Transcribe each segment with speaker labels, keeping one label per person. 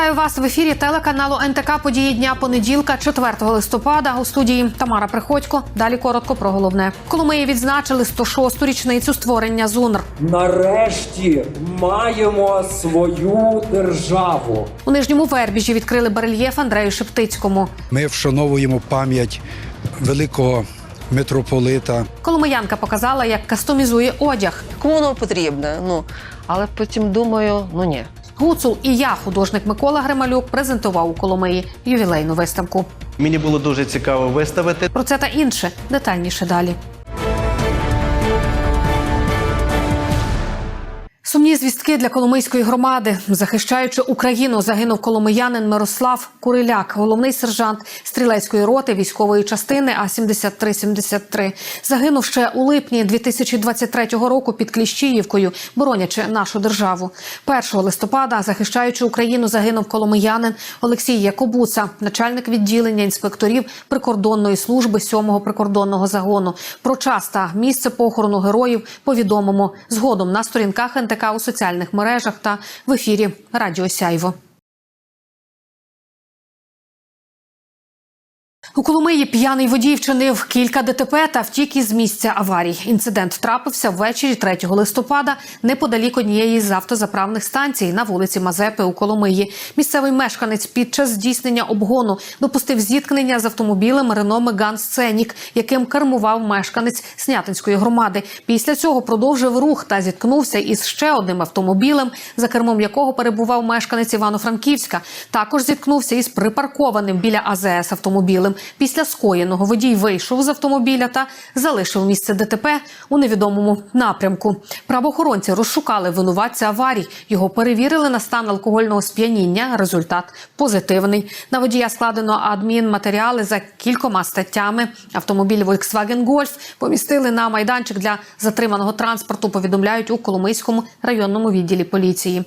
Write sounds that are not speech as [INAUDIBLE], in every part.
Speaker 1: Вітаю вас в ефірі телеканалу НТК Події дня понеділка, 4 листопада. У студії Тамара Приходько. Далі коротко про головне. Коломиї відзначили 106-ту річницю створення ЗУНР.
Speaker 2: Нарешті маємо свою державу.
Speaker 1: У нижньому вербіжі відкрили барельєф Андрею Шептицькому.
Speaker 3: Ми вшановуємо пам'ять великого митрополита.
Speaker 1: Коломиянка показала, як кастомізує одяг.
Speaker 4: Кому воно потрібне? Ну але потім думаю, ну ні.
Speaker 1: Гуцул і я, художник Микола Грималюк, презентував у Коломиї ювілейну виставку.
Speaker 5: Мені було дуже цікаво виставити.
Speaker 1: Про це та інше детальніше далі. Сумні звістки для Коломийської громади, захищаючи Україну, загинув коломиянин Мирослав Куриляк, головний сержант стрілецької роти військової частини А 7373 Загинув ще у липні 2023 року під Кліщіївкою, боронячи нашу державу. 1 листопада, захищаючи Україну, загинув коломиянин Олексій Якобуца, начальник відділення інспекторів прикордонної служби 7-го прикордонного загону. Про час та місце похорону героїв повідомимо згодом на сторінках НТК у соціальних мережах та в ефірі Радіо Сяйво. У Коломиї п'яний водій вчинив кілька ДТП та втік із місця аварій. Інцидент трапився ввечері 3 листопада неподалік однієї з автозаправних станцій на вулиці Мазепи у Коломиї. Місцевий мешканець під час здійснення обгону допустив зіткнення з автомобілем Рено Меган Сценік, яким кермував мешканець Снятинської громади. Після цього продовжив рух та зіткнувся із ще одним автомобілем, за кермом якого перебував мешканець Івано-Франківська. Також зіткнувся із припаркованим біля АЗС автомобілем. Після скоєного водій вийшов з автомобіля та залишив місце ДТП у невідомому напрямку. Правоохоронці розшукали винуватця аварій. Його перевірили на стан алкогольного сп'яніння. Результат позитивний. На водія складено адмінматеріали за кількома статтями. Автомобіль Volkswagen Golf помістили на майданчик для затриманого транспорту. Повідомляють у Коломийському районному відділі поліції.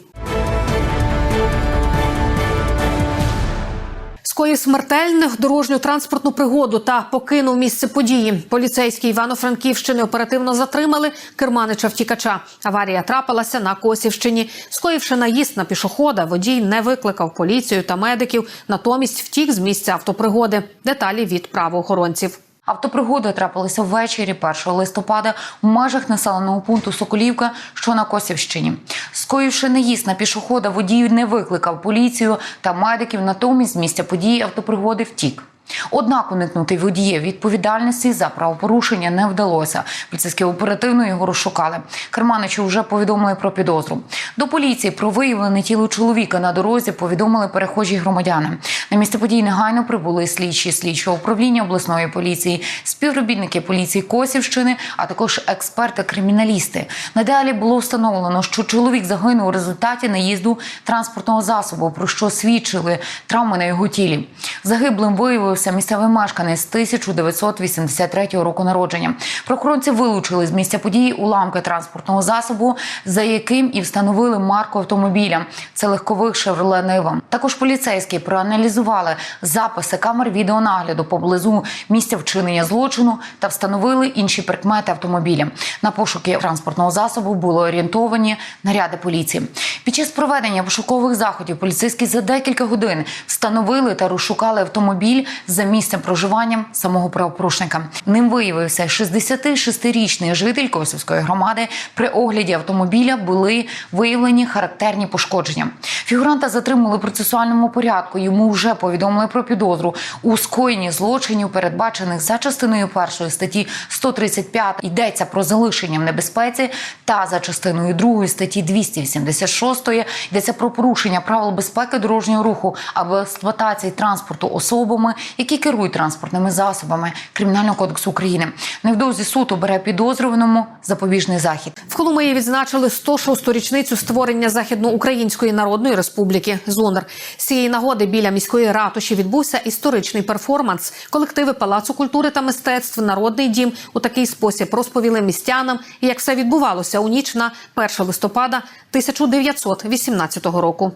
Speaker 1: Скоїв смертельних дорожню транспортну пригоду та покинув місце події. Поліцейські Івано-Франківщини оперативно затримали керманича втікача. Аварія трапилася на Косівщині. Скоївши наїзд на пішохода, водій не викликав поліцію та медиків. Натомість втік з місця автопригоди. Деталі від правоохоронців.
Speaker 6: Автопригоди трапилися ввечері 1 листопада в межах населеного пункту Соколівка, що на Косівщині. Скоївши наїзд на пішохода, водій не викликав поліцію та медиків. Натомість з місця події автопригоди втік. Однак уникнути водіє відповідальності за правопорушення не вдалося. Поліцейські оперативно його розшукали. Керманичу вже повідомили про підозру. До поліції про виявлене тіло чоловіка на дорозі повідомили перехожі громадяни. На місце події негайно прибули слідчі слідчого управління обласної поліції, співробітники поліції Косівщини, а також експерти-криміналісти. Надалі було встановлено, що чоловік загинув у результаті наїзду транспортного засобу, про що свідчили травми на його тілі. Загиблим виявився місцевий мешканець 1983 року народження. Прохоронці вилучили з місця події уламки транспортного засобу, за яким і встановили марку автомобіля. Це легковик Chevrolet Niva. Також поліцейські проаналізували записи камер відеонагляду поблизу місця вчинення злочину та встановили інші прикмети автомобіля. На пошуки транспортного засобу були орієнтовані наряди поліції. Під час проведення пошукових заходів поліцейські за декілька годин встановили та розшукали автомобіль за місцем проживання самого правопорушника. Ним виявився 66-річний житель Косівської громади. При огляді автомобіля були виявлені характерні пошкодження. Фігуранта затримали процесуальному порядку. Йому вже повідомили про підозру у скоєнні злочинів, передбачених за частиною першої статті 135. Йдеться про залишення в небезпеці та за частиною другої статті 286 йдеться про порушення правил безпеки дорожнього руху або експлуатації транспорту особами, які керують транспортними засобами Кримінального кодексу України. Невдовзі суд обере підозрюваному запобіжний захід.
Speaker 1: В Коломиї відзначили 106-ту річницю створення Західноукраїнської Народної Республіки ЗУНР. З цієї нагоди біля міської ратуші відбувся історичний перформанс. Колективи Палацу культури та мистецтв Народний дім у такий спосіб розповіли містянам, як все відбувалося у ніч на 1 листопада 1918 року.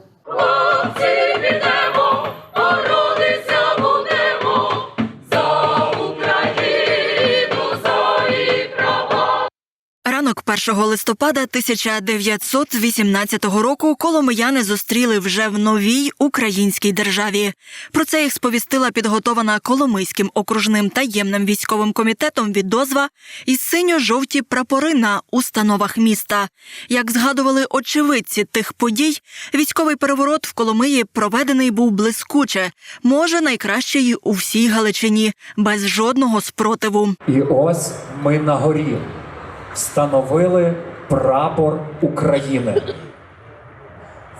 Speaker 7: Ранок 1 листопада 1918 року коломияни зустріли вже в новій українській державі. Про це їх сповістила підготована Коломийським окружним таємним військовим комітетом відозва і синьо-жовті прапори на установах міста. Як згадували очевидці тих подій, військовий переворот в Коломиї проведений був блискуче, може найкращий у всій Галичині, без жодного спротиву.
Speaker 2: І ось ми на горі встановили прапор України.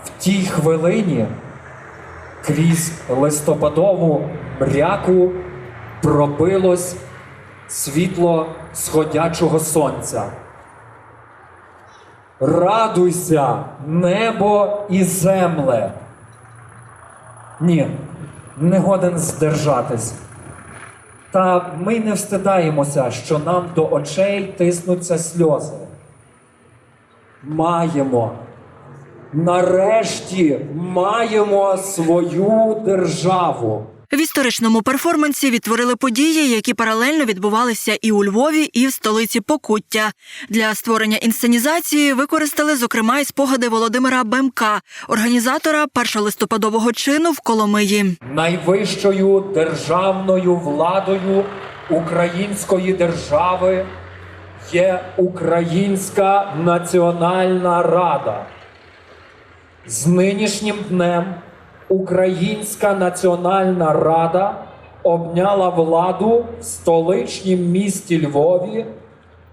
Speaker 2: В тій хвилині крізь листопадову мряку пробилось світло сходячого сонця. Радуйся, небо і земле. Ні, не годен здержатись. Та ми не встидаємося, що нам до очей тиснуться сльози. Маємо. Нарешті маємо свою державу.
Speaker 7: В історичному перформансі відтворили події, які паралельно відбувалися і у Львові, і в столиці Покуття. Для створення інсценізації використали, зокрема, і спогади Володимира Бемка, організатора першолистопадового чину в Коломиї.
Speaker 2: Найвищою державною владою української держави є Українська Національна Рада. З нинішнім днем Українська Національна Рада обняла владу в столичнім місті Львові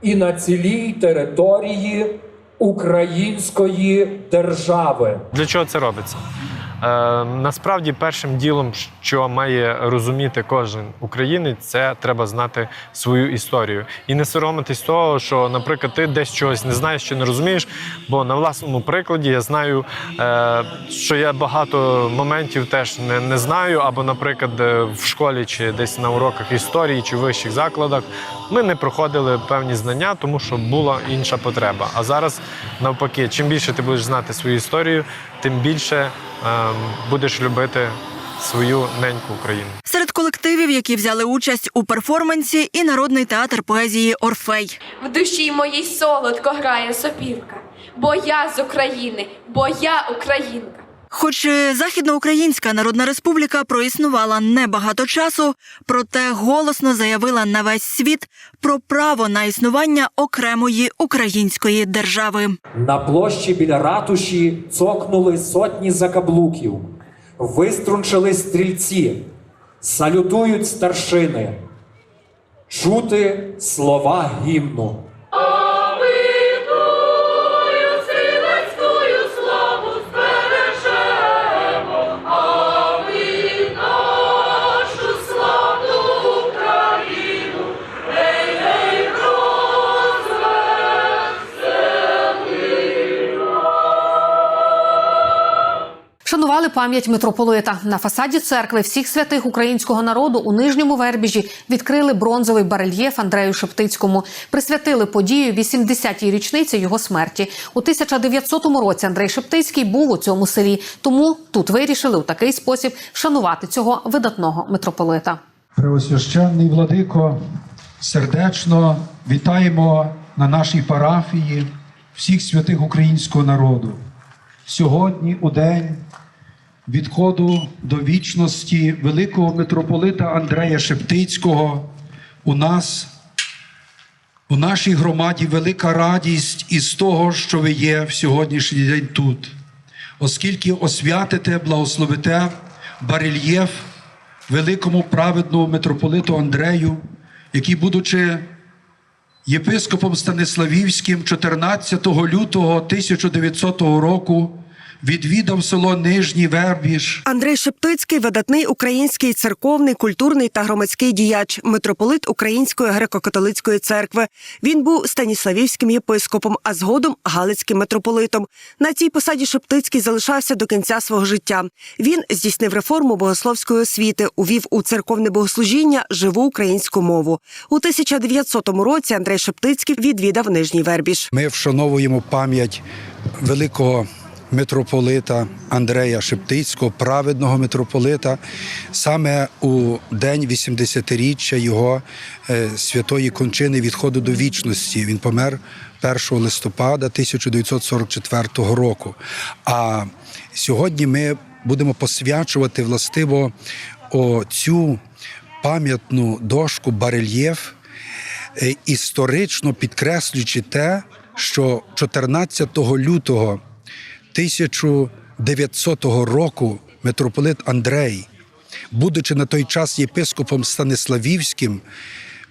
Speaker 2: і на цілій території Української держави.
Speaker 8: Для чого це робиться? Е, насправді, першим ділом, що має розуміти кожен українець, це треба знати свою історію і не соромитись того, що, наприклад, ти десь чогось не знаєш чи не розумієш. Бо на власному прикладі я знаю, е, що я багато моментів теж не, не знаю. Або, наприклад, е, в школі чи десь на уроках історії чи вищих закладах ми не проходили певні знання, тому що була інша потреба. А зараз навпаки, чим більше ти будеш знати свою історію, тим більше будеш любити свою неньку Україну.
Speaker 7: Серед колективів, які взяли участь у перформансі, і народний театр поезії Орфей.
Speaker 9: В душі моїй солодко грає сопілка, бо я з України, бо я українка.
Speaker 7: Хоч е, Західноукраїнська Народна Республіка проіснувала небагато часу, проте голосно заявила на весь світ про право на існування окремої української держави.
Speaker 2: На площі біля ратуші цокнули сотні закаблуків, виструнчили стрільці, салютують старшини, чути слова гімну.
Speaker 1: Пам'ять митрополита на фасаді церкви всіх святих українського народу у нижньому вербіжі відкрили бронзовий барельєф Андрею Шептицькому. Присвятили подію 80-й річниці його смерті. У 1900 році Андрей Шептицький був у цьому селі, тому тут вирішили у такий спосіб вшанувати цього видатного митрополита.
Speaker 3: Преосвященний владико, сердечно вітаємо на нашій парафії всіх святих українського народу. Сьогодні, у день відходу до вічності великого митрополита Андрея Шептицького, у нас, у нашій громаді велика радість із того, що ви є в сьогоднішній день тут, оскільки освятите, благословите барельєф великому праведному митрополиту Андрею, який, будучи єпископом Станиславівським 14 лютого 1900 року, відвідав село Нижній Вербіж.
Speaker 10: Андрей Шептицький видатний український церковний, культурний та громадський діяч, митрополит Української греко-католицької церкви. Він був станіславівським єпископом, а згодом галицьким митрополитом. На цій посаді Шептицький залишався до кінця свого життя. Він здійснив реформу богословської освіти, увів у церковне богослужіння живу українську мову. У 1900 році Андрей Шептицький відвідав Нижній Вербіж.
Speaker 3: Ми вшановуємо пам'ять великого митрополита Андрея Шептицького, праведного митрополита, саме у день 80-річчя його е, святої кончини відходу до вічності. Він помер 1 листопада 1944 року. А сьогодні ми будемо посвячувати властиво цю пам'ятну дошку барельєф е, історично підкреслюючи те, що 14 лютого 1900 року митрополит Андрей, будучи на той час єпископом Станиславівським,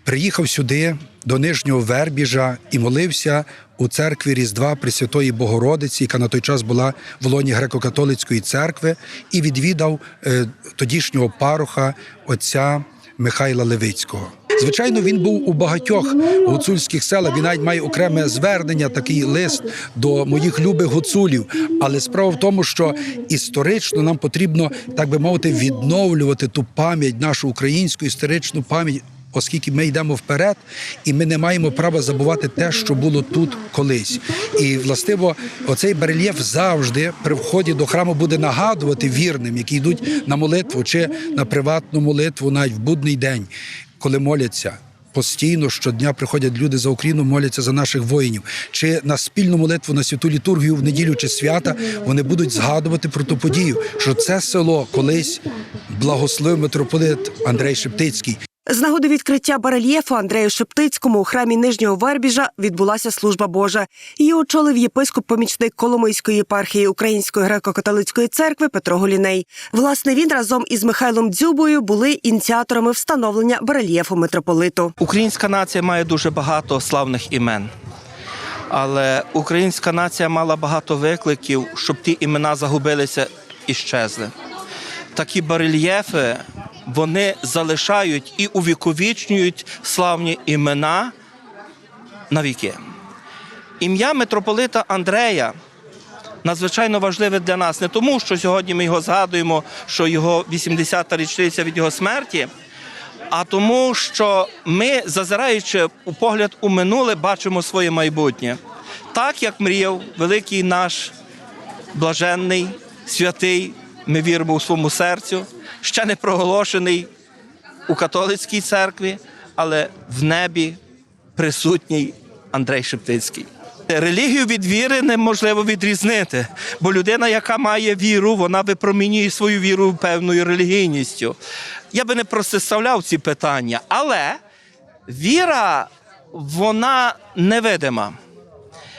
Speaker 3: приїхав сюди до Нижнього Вербіжа і молився у церкві Різдва Пресвятої Богородиці, яка на той час була в лоні греко-католицької церкви, і відвідав е, тодішнього пароха отця Михайла Левицького. Звичайно, він був у багатьох гуцульських селах. Він навіть має окреме звернення, такий лист до моїх любих гуцулів. Але справа в тому, що історично нам потрібно, так би мовити, відновлювати ту пам'ять, нашу українську історичну пам'ять. Оскільки ми йдемо вперед, і ми не маємо права забувати те, що було тут колись. І властиво, оцей барельєф завжди при вході до храму буде нагадувати вірним, які йдуть на молитву чи на приватну молитву, навіть в будний день, коли моляться. Постійно щодня приходять люди за Україну, моляться за наших воїнів. Чи на спільну молитву на святу літургію в неділю чи свята вони будуть згадувати про ту подію, що це село колись благословив митрополит Андрей Шептицький.
Speaker 10: З нагоди відкриття барельєфу Андрею Шептицькому у храмі Нижнього Вербіжа відбулася служба Божа. Її очолив єпископ-помічник Коломийської єпархії Української греко-католицької церкви Петро Голіней. Власне, він разом із Михайлом Дзюбою були ініціаторами встановлення барельєфу митрополиту.
Speaker 5: Українська нація має дуже багато славних імен. Але українська нація мала багато викликів, щоб ті імена загубилися і щезли. Такі барельєфи вони залишають і увіковічнюють славні імена на віки. Ім'я митрополита Андрея надзвичайно важливе для нас не тому, що сьогодні ми його згадуємо, що його 80-та річниця від його смерті, а тому, що ми, зазираючи у погляд у минуле, бачимо своє майбутнє. Так як мріяв великий наш блаженний, святий, ми віримо у своєму серцю, ще не проголошений у католицькій церкві, але в небі присутній Андрей Шептицький. Релігію від віри неможливо відрізнити, бо людина, яка має віру, вона випромінює свою віру певною релігійністю. Я би не протиставляв ці питання, але віра вона невидима.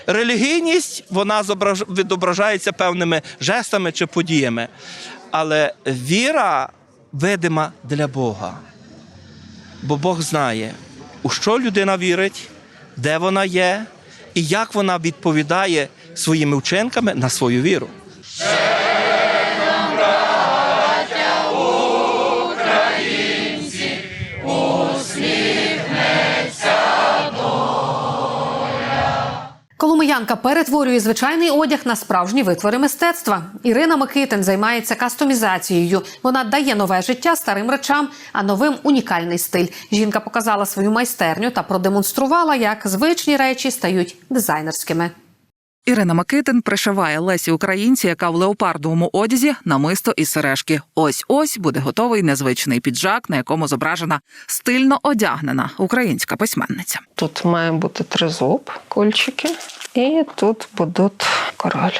Speaker 5: Релігійність вона відображається певними жестами чи подіями, але віра видима для Бога. Бо Бог знає, у що людина вірить, де вона є і як вона відповідає своїми вчинками на свою віру.
Speaker 1: Коломиянка перетворює звичайний одяг на справжні витвори мистецтва. Ірина Микитин займається кастомізацією. Вона дає нове життя старим речам, а новим унікальний стиль. Жінка показала свою майстерню та продемонструвала, як звичні речі стають дизайнерськими.
Speaker 11: Ірина Микитин пришиває Лесі Українці, яка в леопардовому одязі намисто і сережки. Ось ось буде готовий незвичний піджак, на якому зображена стильно одягнена українська письменниця.
Speaker 4: Тут має бути тризуб, кульчики, і тут будуть король.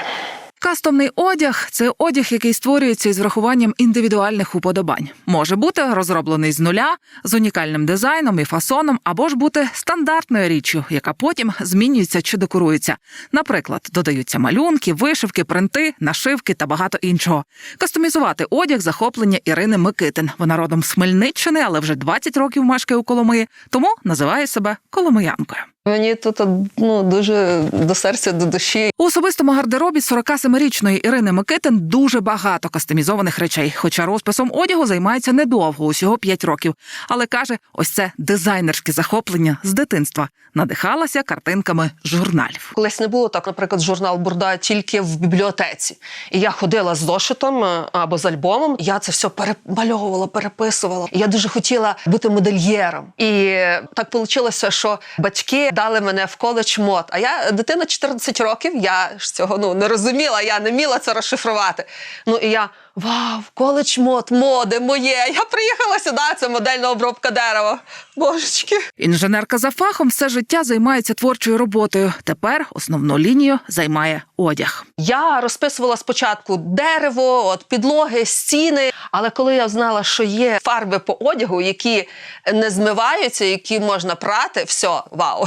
Speaker 11: Кастомний одяг це одяг, який створюється із врахуванням індивідуальних уподобань. Може бути розроблений з нуля з унікальним дизайном і фасоном, або ж бути стандартною річчю, яка потім змінюється чи декорується. Наприклад, додаються малюнки, вишивки, принти, нашивки та багато іншого. Кастомізувати одяг захоплення Ірини Микитин. Вона родом з Хмельниччини, але вже 20 років мешкає у Коломиї, тому називає себе Коломиянкою.
Speaker 4: Мені тут ну, дуже до серця, до душі.
Speaker 11: У особистому гардеробі 47-річної Ірини Микитин дуже багато кастомізованих речей. Хоча розписом одягу займається недовго, усього 5 років. Але каже, ось це дизайнерське захоплення з дитинства. Надихалася картинками журналів.
Speaker 4: Колись не було так, наприклад, журнал Бурда тільки в бібліотеці. І я ходила з зошитом е, або з альбомом. Я це все перемальовувала, переписувала. Я дуже хотіла бути модельєром. І так вийшло, що батьки дали мене в коледж мод. А я дитина 14 років, я ж цього ну не розуміла. Ходила, я не вміла це розшифрувати. Ну і я вау, коледж мод, моди моє. Я приїхала сюди, це модельна обробка дерева. Божечки.
Speaker 11: Інженерка за фахом все життя займається творчою роботою. Тепер основну лінію займає одяг.
Speaker 4: Я розписувала спочатку дерево, от підлоги, стіни. Але коли я знала, що є фарби по одягу, які не змиваються, які можна прати, все, вау.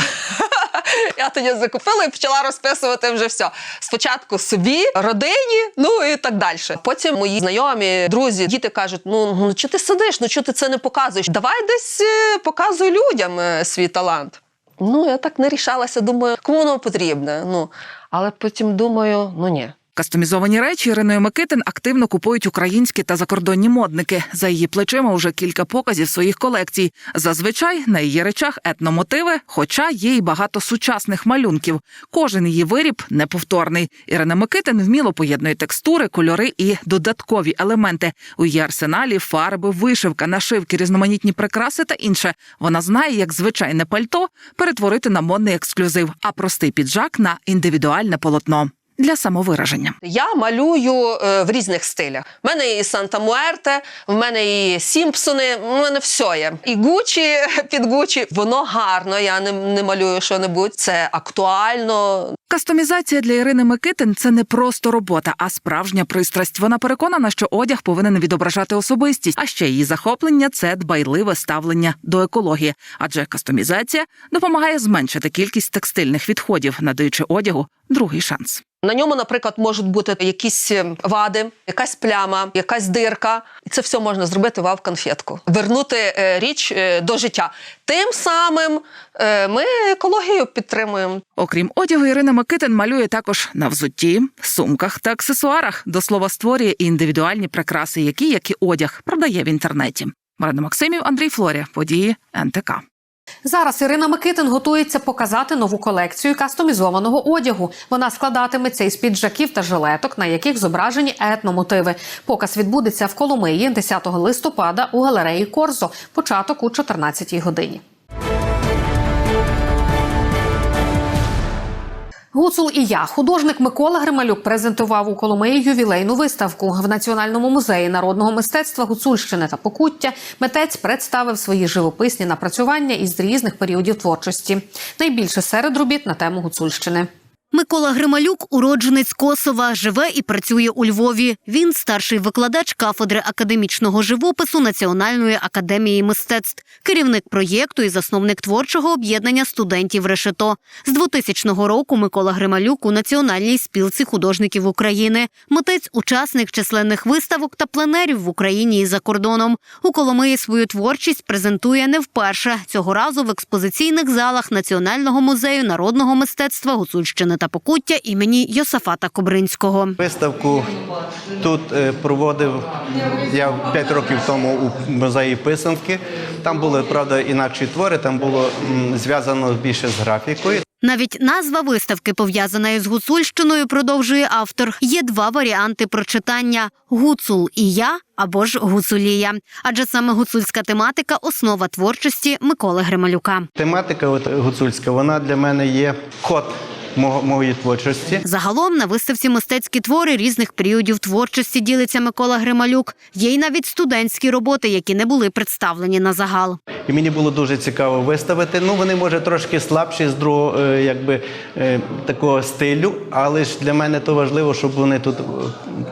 Speaker 4: Я тоді закупила і почала розписувати вже все. Спочатку собі, родині, ну і так далі. Потім мої знайомі, друзі, діти кажуть: ну, ну чи ти сидиш, ну чого ти це не показуєш? Давай десь е, показуй людям е, свій талант. Ну, я так не рішалася, думаю, кому воно потрібне. Ну, але потім думаю, ну ні.
Speaker 11: Кастомізовані речі Іриною Микитин активно купують українські та закордонні модники. За її плечима вже кілька показів своїх колекцій. Зазвичай на її речах етномотиви, хоча є й багато сучасних малюнків. Кожен її виріб неповторний. Ірина Микитин вміло поєднує текстури, кольори і додаткові елементи. У її арсеналі фарби, вишивка, нашивки, різноманітні прикраси та інше. Вона знає, як звичайне пальто перетворити на модний ексклюзив, а простий піджак на індивідуальне полотно. Для самовираження
Speaker 4: Я малюю е, в різних стилях. У мене і Санта Муерте, в мене і Сімпсони, в мене все є. І Гучі [LAUGHS] під Гучі. Воно гарно. Я не, не малюю що-небудь. Це актуально.
Speaker 11: Кастомізація для Ірини Микитин це не просто робота, а справжня пристрасть. Вона переконана, що одяг повинен відображати особистість, а ще її захоплення це дбайливе ставлення до екології, адже кастомізація допомагає зменшити кількість текстильних відходів, надаючи одягу другий шанс.
Speaker 4: На ньому, наприклад, можуть бути якісь е, вади, якась пляма, якась дирка. Це все можна зробити вав конфетку. Вернути е, річ е, до життя. Тим самим ми екологію підтримуємо.
Speaker 11: Окрім одягу, Ірина Микитин малює також на взутті, сумках та аксесуарах. До слова, створює індивідуальні прикраси, які, як і одяг, продає в інтернеті. Марина Максимів, Андрій Флорія, події НТК.
Speaker 1: Зараз Ірина Микитин готується показати нову колекцію кастомізованого одягу. Вона складатиметься із піджаків та жилеток, на яких зображені етномотиви. Показ відбудеться в Коломиї 10 листопада у галереї Корзо. Початок у 14 годині. Гуцул і я, художник Микола Грималюк, презентував у Коломиї ювілейну виставку в Національному музеї народного мистецтва Гуцульщини та Покуття. Митець представив свої живописні напрацювання із різних періодів творчості. Найбільше серед робіт на тему Гуцульщини.
Speaker 12: Микола Грималюк, уродженець Косова, живе і працює у Львові. Він старший викладач кафедри академічного живопису Національної академії мистецтв, керівник проєкту і засновник творчого об'єднання студентів Решето. З 2000 року Микола Грималюк у Національній спілці художників України. Митець учасник численних виставок та пленерів в Україні і за кордоном. У Коломиї свою творчість презентує не вперше. Цього разу в експозиційних залах Національного музею народного мистецтва Гуцульщини та Покуття імені Йосафата Кобринського.
Speaker 13: Виставку тут е, проводив я 5 років тому у музеї писанки. Там були, правда, інакші твори, там було зв'язано більше з графікою.
Speaker 12: Навіть назва виставки пов'язана із гуцульщиною, продовжує автор. Є два варіанти прочитання: гуцул і я або ж гуцулія. Адже саме гуцульська тематика основа творчості Миколи Грималюка.
Speaker 13: Тематика от, гуцульська, вона для мене є код моєї творчості.
Speaker 12: Загалом на виставці мистецькі твори різних періодів творчості ділиться Микола Грималюк. Є й навіть студентські роботи, які не були представлені на загал.
Speaker 13: І мені було дуже цікаво виставити. Ну, вони може трошки слабші з другого, е, якби е, такого стилю, але ж для мене то важливо, щоб вони тут е,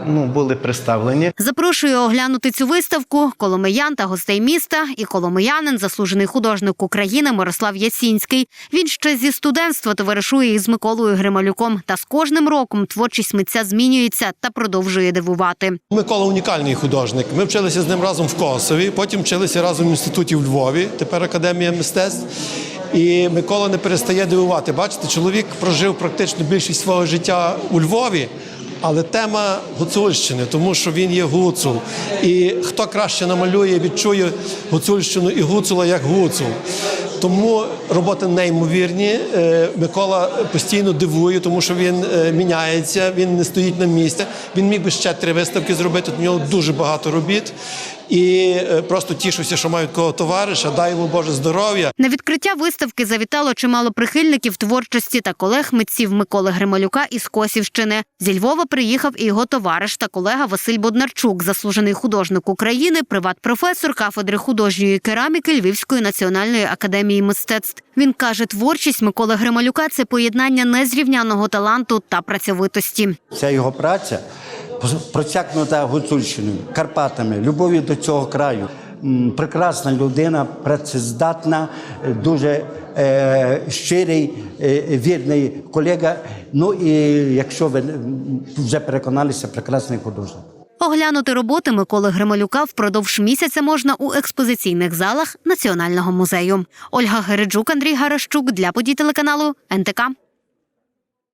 Speaker 13: ну, були представлені.
Speaker 12: Запрошую оглянути цю виставку коломиян та гостей міста і коломиянин, заслужений художник України Мирослав Ясінський. Він ще зі студентства товаришує із Миколою Грималюком. Та з кожним роком творчість митця змінюється та продовжує дивувати.
Speaker 14: Микола унікальний художник. Ми вчилися з ним разом в Косові, потім вчилися разом в інституті в Львові, тепер Академія мистецтв. І Микола не перестає дивувати. Бачите, чоловік прожив практично більшість свого життя у Львові, але тема гуцульщини, тому що він є гуцул. І хто краще намалює, відчує гуцульщину і гуцула як гуцул. Тому роботи неймовірні. Е, Микола постійно дивує, тому що він е, міняється, він не стоїть на місці. Він міг би ще три виставки зробити. У нього дуже багато робіт. І е, просто тішуся, що маю такого товариша. Дай йому Боже здоров'я.
Speaker 12: На відкриття виставки завітало чимало прихильників творчості та колег митців Миколи Грималюка із Косівщини. Зі Львова приїхав і його товариш та колега Василь Боднарчук, заслужений художник України, приват-професор кафедри художньої кераміки Львівської національної академії мистецтв. Він каже, творчість Миколи Грималюка це поєднання незрівняного таланту та працьовитості.
Speaker 15: Вся його праця просякнута гуцульщиною, Карпатами, любов'ю до цього краю. Прекрасна людина, працездатна, е, дуже е, щирий, е, вірний колега. Ну і якщо ви вже переконалися, прекрасний художник.
Speaker 12: Оглянути роботи Миколи Грималюка впродовж місяця можна у експозиційних залах Національного музею. Ольга Гереджук, Андрій Гарашчук для подій телеканалу НТК.